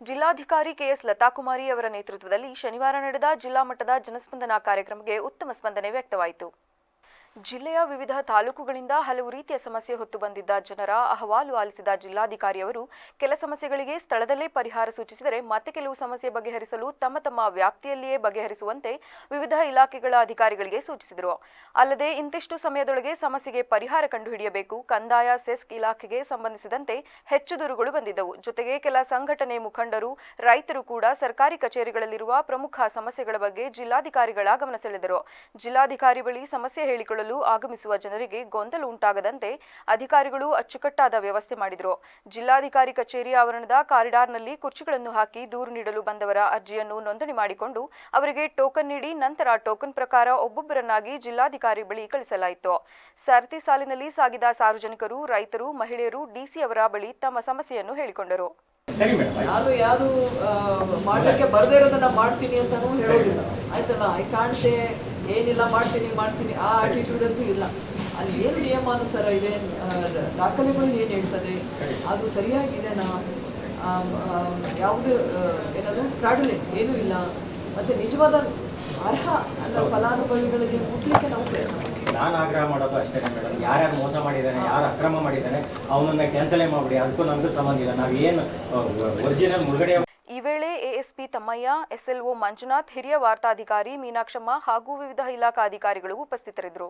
ಜಿಲ್ಲಾಧಿಕಾರಿ ಕೆಎಸ್ ಲತಾಕುಮಾರಿ ಅವರ ನೇತೃತ್ವದಲ್ಲಿ ಶನಿವಾರ ನಡೆದ ಜಿಲ್ಲಾ ಮಟ್ಟದ ಜನಸ್ಪಂದನ ಕಾರ್ಯಕ್ರಮಕ್ಕೆ ಉತ್ತಮ ಸ್ಪಂದನೆ ವ್ಯಕ್ತವಾಯಿತು. ಜಿಲ್ಲೆಯ ವಿವಿಧ ತಾಲೂಕುಗಳಿಂದ ಹಲವು ರೀತಿಯ ಸಮಸ್ಯೆ ಹೊತ್ತು ಬಂದಿದ್ದ ಜನರ ಅಹವಾಲು ಆಲಿಸಿದ ಜಿಲ್ಲಾಧಿಕಾರಿಯವರು ಕೆಲ ಸಮಸ್ಯೆಗಳಿಗೆ ಸ್ಥಳದಲ್ಲೇ ಪರಿಹಾರ ಸೂಚಿಸಿದರೆ ಮತ್ತೆ ಕೆಲವು ಸಮಸ್ಯೆ ಬಗೆಹರಿಸಲು ತಮ್ಮ ತಮ್ಮ ವ್ಯಾಪ್ತಿಯಲ್ಲಿಯೇ ಬಗೆಹರಿಸುವಂತೆ ವಿವಿಧ ಇಲಾಖೆಗಳ ಅಧಿಕಾರಿಗಳಿಗೆ ಸೂಚಿಸಿದರು. ಅಲ್ಲದೆ ಇಂತಿಷ್ಟು ಸಮಯದೊಳಗೆ ಸಮಸ್ಯೆಗೆ ಪರಿಹಾರ ಕಂಡುಹಿಡಿಯಬೇಕು. ಕಂದಾಯ, ಸೆಸ್ಕ್ ಇಲಾಖೆಗೆ ಸಂಬಂಧಿಸಿದಂತೆ ಹೆಚ್ಚು ದೂರುಗಳು ಬಂದಿದ್ದವು. ಜೊತೆಗೆ ಕೆಲ ಸಂಘಟನೆ ಮುಖಂಡರು, ರೈತರು ಕೂಡ ಸರ್ಕಾರಿ ಕಚೇರಿಗಳಲ್ಲಿರುವ ಪ್ರಮುಖ ಸಮಸ್ಯೆಗಳ ಬಗ್ಗೆ ಜಿಲ್ಲಾಧಿಕಾರಿಗಳ ಗಮನ ಸೆಳೆದರು. ಜಿಲ್ಲಾಧಿಕಾರಿ ಬಳಿ ಸಮಸ್ಯೆ ಹೇಳಿಕೊಳ್ಳಲು ಆಗಮಿಸುವ ಜನರಿಗೆ ಗೊಂದಲ ಉಂಟಾಗದಂತೆ ಅಧಿಕಾರಿಗಳು ಅಚ್ಚುಕಟ್ಟಾದ ವ್ಯವಸ್ಥೆ ಮಾಡಿದರು. ಜಿಲ್ಲಾಧಿಕಾರಿ ಕಚೇರಿ ಆವರಣದ ಕಾರಿಡಾರ್ನಲ್ಲಿ ಕುರ್ಚಿಗಳನ್ನು ಹಾಕಿ ದೂರು ನೀಡಲು ಬಂದವರ ಅರ್ಜಿಯನ್ನು ನೋಂದಣಿ ಮಾಡಿಕೊಂಡು ಅವರಿಗೆ ಟೋಕನ್ ನೀಡಿ ನಂತರ ಟೋಕನ್ ಪ್ರಕಾರ ಒಬ್ಬೊಬ್ಬರನ್ನಾಗಿ ಜಿಲ್ಲಾಧಿಕಾರಿ ಬಳಿ ಕಳಿಸಲಾಯಿತು. ಸರತಿ ಸಾಲಿನಲ್ಲಿ ಸಾಗಿದ ಸಾರ್ವಜನಿಕರು ರೈತರು ಮಹಿಳೆಯರು ಡಿಸಿ ಅವರ ಬಳಿ ತಮ್ಮ ಸಮಸ್ಯೆಯನ್ನು ಹೇಳಿಕೊಂಡರು. ಸರಿ ಯಾರು ಯಾವುದು ಮಾಡಲಿಕ್ಕೆ ಬರದೇ ಇರೋದನ್ನ ಮಾಡ್ತೀನಿ ಅಂತಾನೂ ಹೇಳೋದಿಲ್ಲ. ಆಯ್ತಲ್ಲ? ಐ ಕಾಣ್ಸೆ ಏನಿಲ್ಲ ಮಾಡ್ತೀನಿ ಮಾಡ್ತೀನಿ ಆ ಆಟಿಟ್ಯೂಡ್ ಅಂತೂ ಇಲ್ಲ. ಅಲ್ಲಿ ಏನು ನಿಯಮಾನುಸಾರ ಇದೆ ದಾಖಲೆಗಳು ಏನು ಹೇಳ್ತದೆ ಅದು ಸರಿಯಾಗಿದೆನಾ ಯಾವುದು ಏನದು ಪ್ರಾಡುಲೆಂಟ್ ಏನೂ ಇಲ್ಲ. ಮತ್ತು ನಿಜವಾದ ಅರ್ಹ ಅಂದರೆ ಫಲಾನುಭವಿಗಳಿಗೆ ಮುಟ್ಲಿಕ್ಕೆ ನಾವು ಪ್ರಯತ್ನ ನಾನು ಆಗ್ರಹ ಮಾಡೋದು ಅಷ್ಟೇ ಮೇಡಮ್ ಯಾರ್ಯಾರು ಮೋಸ ಮಾಡಿದ್ದಾನೆ ಯಾರು ಅಕ್ರಮ ಮಾಡಿದ್ದಾನೆ ಅವನನ್ನ ಕ್ಯಾನ್ಸಲೇ ಮಾಡ್ಬಿಡಿ. ಅದಕ್ಕೂ ನಮಗೂ ಸಂಬಂಧ ಇಲ್ಲ. ನಾವು ಏನು ಒರಿಜಿನಲ್ ಮುಳುಗಡೆ ಈ ವೇಳೆ ಎಎಸ್ಪಿ ತಮ್ಮಯ್ಯ ಎಸ್ಎಲ್ಒ ಮಂಜುನಾಥ್ ಹಿರಿಯ ವಾರ್ತಾಧಿಕಾರಿ ಮೀನಾಕ್ಷಮ್ಮ ಹಾಗೂ ವಿವಿಧ ಇಲಾಖಾ ಅಧಿಕಾರಿಗಳು ಉಪಸ್ಥಿತರಿದ್ದರು.